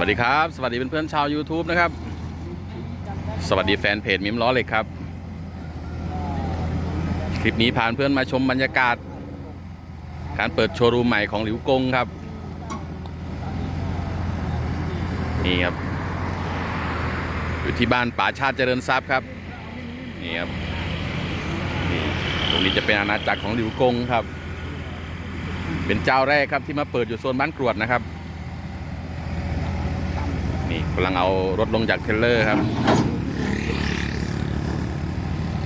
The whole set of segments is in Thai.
วัสดีครับ สวัสดีเพื่อนๆชาว YouTube นะครับ สวัสดีแฟนเพจมิมล้อเหล็กครับ คลิปนี้พาเพื่อนมาชมบรรยากาศ การเปิดโชว์รูมใหม่ของหลิวกงครับ นี่ครับ อยู่ที่บ้านป่าชาติเจริญทรัพย์ครับ นี่ครับนี่ตรงนี้จะเป็นอาณาจักรของหลิวกงครับ เป็นเจ้าแรกครับที่มาเปิดอยู่โซนบ้านกรวดนะครับ นี่กำลังเอารถลงจากเทรลเลอร์ครับ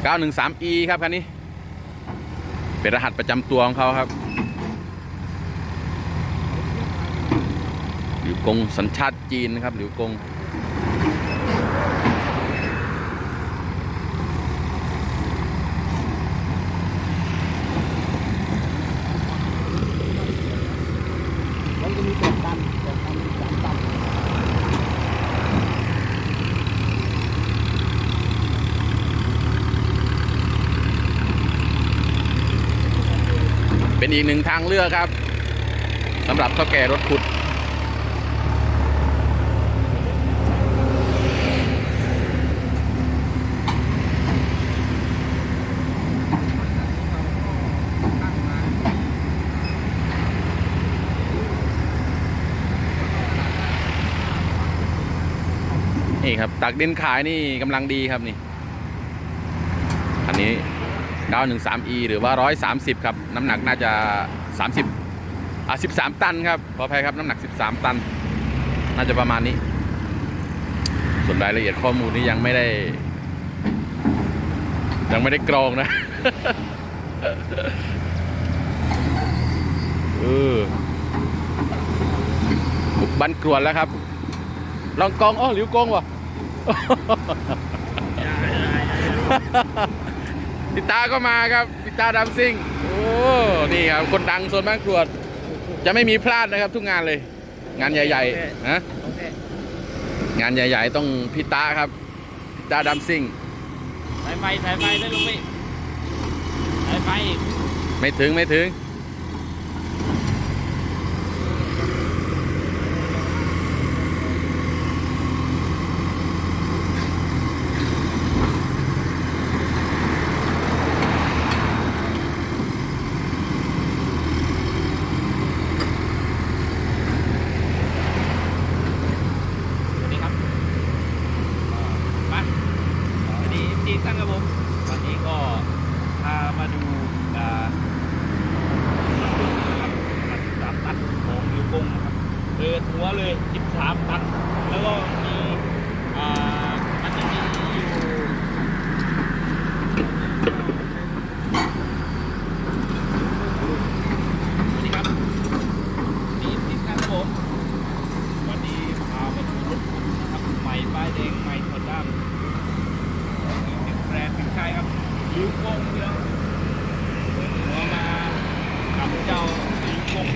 913E ครับคันนี้ เป็นรหัสประจำตัวของเขาครับ หลิวกงสัญชาติจีนนะครับ หลิวกง มันจะมีแปดตันแปดตันสามตัน เป็นอีกหนึ่งทางเลือกครับสำหรับเท่าแก่รถขุด นี่ครับตักดินขายนี่กำลังดีครับนี่ อันนี้ 913e หรือว่า 130 ครับ น้ำหนักน่าจะ 30อะ13 ตันครับ ขออภัยครับ น้ำหนัก 13 ตัน น่าจะประมาณนี้ ส่วนรายละเอียดข้อมูลนี้ยังไม่ได้ ยังไม่ได้กรองนะเออบันกรวนแล้วครับ ลองกองอ้อหลิวกองวะ พิตาก็มาครับพิตาดัมซิงโอ้นี่ครับคนดังโซนบ้านกรวด จะไม่มีพลาดนะครับทุกงานเลย งานใหญ่ๆนะโอเคงานใหญ่ ๆ ต้องพิตาครับพิตาดัมซิงสายไฟสายไฟได้ลงพี่สายไฟไม่ถึงไม่ถึง สวัสดีครับมาสวัสดีจีตั้งครับผม วันนี้ก็พามาดูอ่านะครับ13ตันของยูกงนะครับเปิดหัวเลย13ตันแล้วก็มีอ่ามันจะมีอยู่สวัสดีครับนี่ทิศครับผมวันนี้พามาดูรถนะครับใหม่ป้ายแดงใหม่ถอดด้ามเป็นแบรนด์เป็นใครครับลิวกงเดียวเปิดหัวมากับเจ้าลิวกง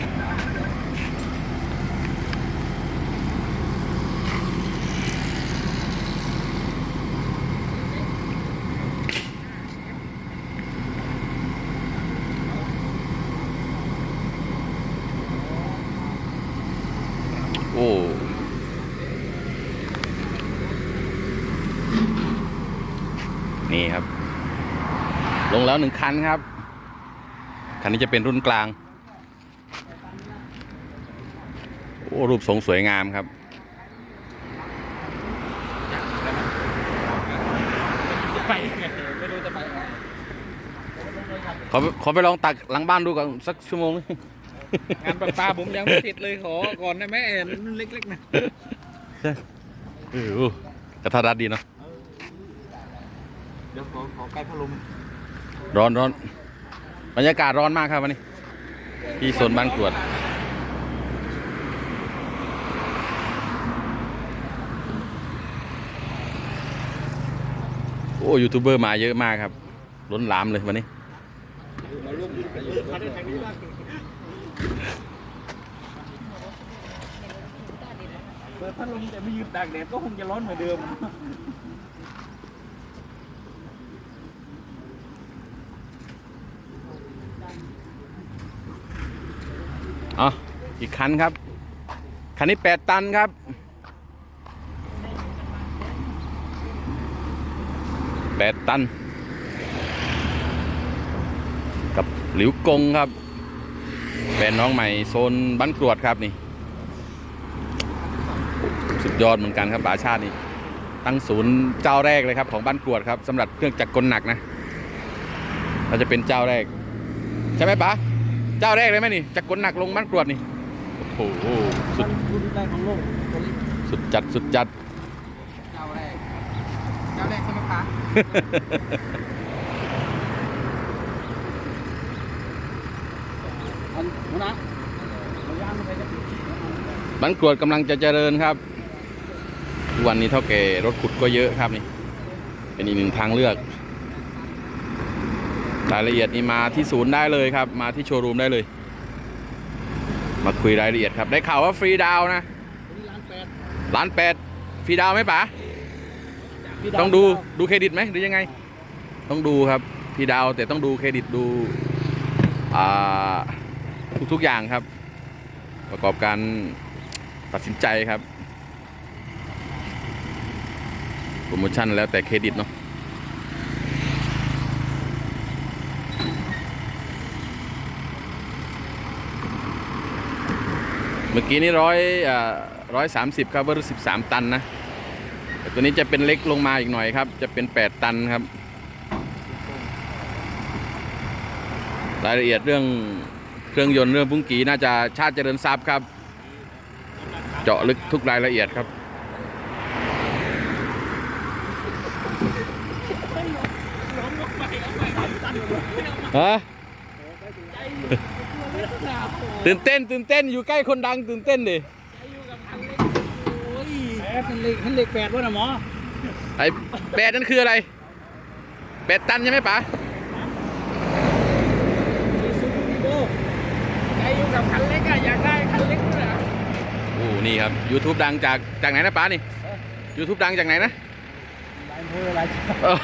โอ้นี่ครับ ลง แล้วหนึ่งคันครับ คันนี้จะเป็นรุ่นกลาง โอ้รูปทรงสวยงามครับจะไปไงไม่รู้จะไปไหนขอขอไปลองตักหลังบ้านดูก่อนสักชั่วโมงนึงงานประปาผมยังไม่ติดเลยขอก่อนได้ไหมเอ็นเล็กๆนะเออโอ้กระทะรัดดีเนาะเดี๋ยวขอขอใกล้พัดลม ร้อนร้อนบรรยากาศร้อนมากครับวันนี้ ที่โซนบ้านกรวด โอ้ยูทูบเบอร์มาเยอะมากครับ ล้นหลามเลยวันนี้พัดทางนี้บ้างเปิดพัดลมแต่ไม่ยืนตากแดดก็คงจะร้อนเหมือนเดิม อะอีกคันครับ คันนี้แปดตันครับ แปดตัน กับหลิวกงครับ เป็นน้องใหม่โซนบ้านกรวดครับนี่ สุดยอดเหมือนกันครับป่าชาตินี่ ตั้งศูนย์เจ้าแรกเลยครับ ของบ้านกรวดครับสำหรับเครื่องจักรกลหนักนะ เราจะเป็นเจ้าแรก ใช่ไหมป๋า เจ้าแรกเลยไหมนี่จักรกลหนักลงบ้านกรวดนี่โอ้โหสุดรุ่นแรกของโลกตัวนี้สุดจัดสุดจัด เจ้าแรก เจ้าแรกใช่ไหมคะอันหัวหนะเราย่างไปจะบ้านกรวดกำลังจะเจริญครับทุกวันนี้เท่าแก่รถขุดก็เยอะครับนี่ เป็นอีกหนึ่งทางเลือก รายละเอียดนี่มาที่ศูนย์ได้เลยครับ มาที่โชว์รูมได้เลย มาคุยรายละเอียดครับ ได้ข่าวว่าฟรีดาวน์นะตัวนี้ล้านแปดล้านแปดฟรีดาวน์ไหมป๋าพี่าวต้องดูดูเครดิตไหมหรือยังไง ต้องดูครับฟรีดาวน์แต่ต้องดูเครดิตดูอ่าทุกๆอย่างครับ ประกอบการตัดสินใจครับโปรโมชั่นแล้วแต่เครดิตเนาะ มื่อกี้นี่ร้อยร้อยสามสิบครับว่าสิบสามตันนะแต่ตัวนี้จะเป็นเล็กลงมาอีกหน่อยครับ จะเป็นแปดตันครับ รายละเอียดเรื่องเครื่องยนต์เรื่องพุ้งกีน่าจะชาติเจริญทรัพย์ครับ เจาะลึกทุกรายละเอียดครับฮะ ตื่นเต้นตื่นเต้นอยู่ใกล้คนดังตื่นเต้นดิแปดเป็นเลขเป็นเลขแปดวะนะหมอไอ้แปดนั่นคืออะไรแปดตันใช่ไหมป๋ามีซูเปอร์วีโก้ใจอยู่กับคันเล็กอะอยากได้คันเล็กด้วยเหรอโอ้นี่ครับ YouTube ดังจากจากไหนนะป๋านี่ YouTube ดังจากไหนนะลายอำเภอลายจังหวัดเออ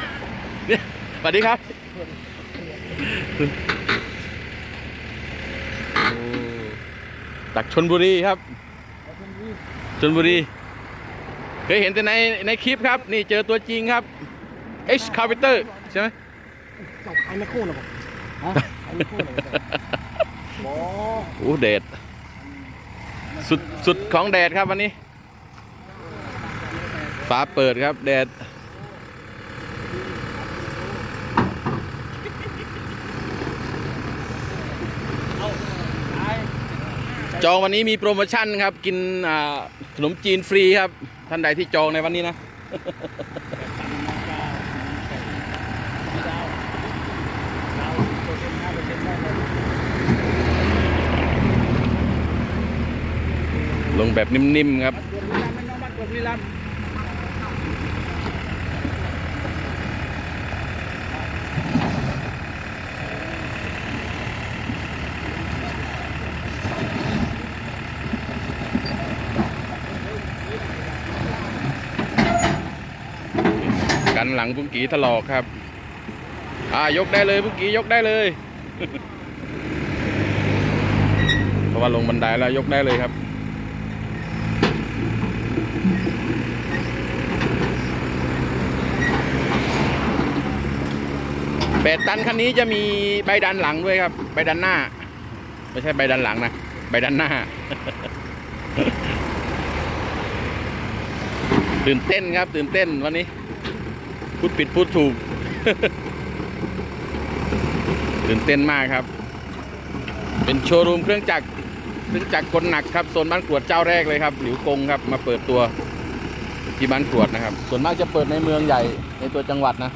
เนี่ยสวัสดีครับโอ้ จากชนบุรีครับชนบุรี เคยเห็นแต่ในในคลิปครับ นี่เจอตัวจริงครับ H c a v i t e r ใช่ไหมเจ้าขายไม่โค่นหรอบอกฮะขายไม่โค่นหรอบอกหมอโอ้แดดสุดสุดของแดดครับวันนี้ ฟ้าเปิดครับแดด จองวันนี้มีโปรโมชั่นครับ กินขนมจีนฟรีครับ ท่านใดที่จองในวันนี้นะลงแบบนิ่มๆครับ บุรีรัมย์ไม่น้องบ้านกดบุรีรัมย์ กันหลังปุ้งกีถลอกครับ อ่ายกได้เลยปุ้งกียกได้เลยเพราะว่าลงบันไดแล้วยกได้เลยครับแปดตันคันนี้จะมีใบดันหลังด้วยครับ ใบดันหน้า ไม่ใช่ใบดันหลังนะ ใบดันหน้า ตื่นเต้นครับ ตื่นเต้นวันนี้ พูดปิดพูดถูก ตื่นเต้นมากครับ เป็นโชว์รูมเครื่องจักรเครื่องจักรกลหนักครับโซนบ้านกรวดเจ้าแรกเลยครับหลิวกงครับมาเปิดตัวที่บ้านกรวดนะครับ ส่วนมากจะเปิดในเมืองใหญ่ในตัวจังหวัดนะ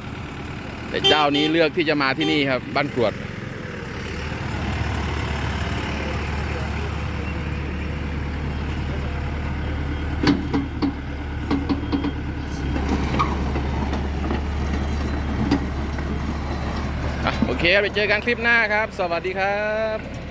แต่เจ้านี้เลือกที่จะมาที่นี่ครับ บ้านกรวด เคไปเจอกันคลิปหน้าครับ สวัสดีครับ